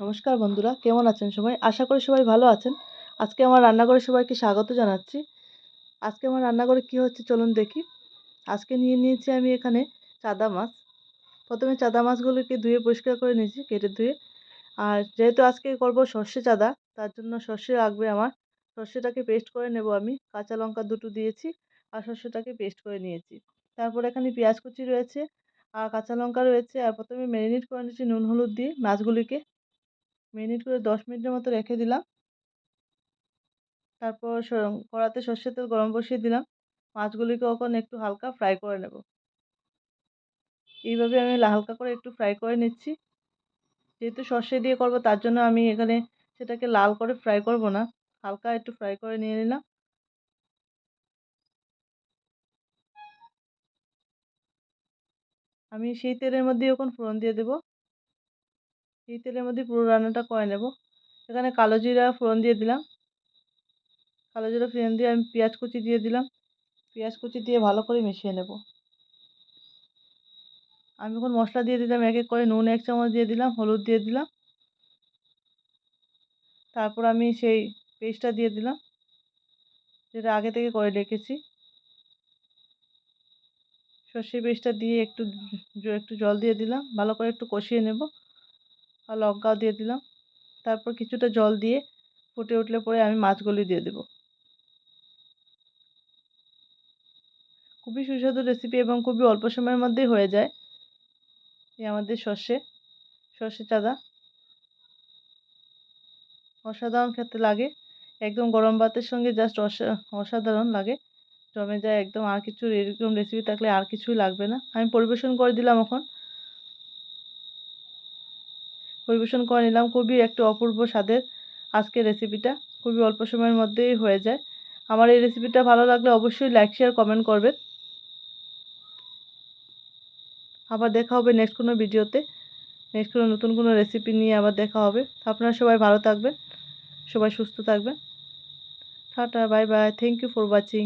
নমস্কার বন্ধুরা, কেমন আছেন সবাই? আশা করি সবাই ভালো আছেন। আজকে আমার রান্নাঘরে সবাইকে স্বাগত জানাচ্ছি। আজকে আমার রান্নাঘরে কী হচ্ছে চলুন দেখি। আজকে নিয়ে নিয়েছি আমি এখানে চাদা মাছ। প্রথমে চাদা মাছগুলোকে ধুয়ে পরিষ্কার করে নিয়েছি, কেটে ধুয়ে। আর যেহেতু আজকে করব সর্ষে চাদা, তার জন্য সর্ষে লাগবে আমার। সর্ষেটাকে পেস্ট করে নেব আমি। কাঁচা লঙ্কা দুটো দিয়েছি আর সর্ষেটাকে পেস্ট করে নিয়েছি। তারপর এখানে পেঁয়াজ কুচি রয়েছে আর কাঁচা লঙ্কা রয়েছে। আর প্রথমে ম্যারিনেট করে নিয়েছি নুন, হলুদ দিয়ে মাছগুলিকে। মিনিট করে দশ মিনিটের মতো রেখে দিলাম। তারপর কড়াতে সর্ষের তেল গরম বসিয়ে দিলাম। মাছগুলিকে ওখান একটু হালকা ফ্রাই করে নেব। এইভাবে আমি হালকা করে একটু ফ্রাই করে নিচ্ছি। যেহেতু সর্ষে দিয়ে করব তার জন্য আমি এখানে সেটাকে লাল করে ফ্রাই করব না। হালকা একটু ফ্রাই করে নিয়ে নিলাম। আমি সেই তেলের মধ্যেই এখন ফোড়ন দিয়ে দেবো। এই তেলের মধ্যে পুরো রান্নাটা করে নেব। এখানে কালো জিরা ফোড়ন দিয়ে দিলাম। কালো জিরা ফোড়ন দিয়ে আমি পেঁয়াজ কুচি দিয়ে দিলাম। পেঁয়াজ কুচি দিয়ে ভালো করে মিশিয়ে নেব। আমি এখন মশলা দিয়ে দিলাম, এক এক করে নুন, এক চামচ দিয়ে দিলাম, হলুদ দিয়ে দিলাম। তারপর আমি সেই পেস্টটা দিয়ে দিলাম, যেটা আগে থেকে করে রেখেছি। সর্ষে পেস্টটা দিয়ে একটু একটু জল দিয়ে দিলাম, ভালো করে একটু কষিয়ে নেব। আর লঙ্কাও দিয়ে দিলাম। তারপর কিছুটা জল দিয়ে ফুটে উঠলে পরে আমি মাছগুলি দিয়ে দেবো। খুবই সুস্বাদু রেসিপি এবং খুবই অল্প সময়ের মধ্যেই হয়ে যায়। এই আমাদের সর্ষে সর্ষে চাদা। অসাধারণ খেতে লাগে। একদম গরম ভাতের সঙ্গে জাস্ট অসাধারণ লাগে। জমে যায় একদম আর কিছু এরকম রেসিপি থাকলে আর কিছুই লাগবে না। আমি পরিবেশন করে দিলাম এখন। পরিবেশন করে নিলাম। খুবই একটু অপূর্ব স্বাদের আজকের রেসিপিটা খুবই অল্প সময়ের মধ্যেই হয়ে যায়। আমার এই রেসিপিটা ভালো লাগলে অবশ্যই লাইক শেয়ার কমেন্ট করবেন। আবার দেখা হবে নেক্সট কোনো ভিডিওতে নেক্সট কোনো নতুন কোনো রেসিপি নিয়ে আবার দেখা হবে। আপনারা সবাই ভালো থাকবেন, সবাই সুস্থ থাকবেন। Tata bye bye thank you for watching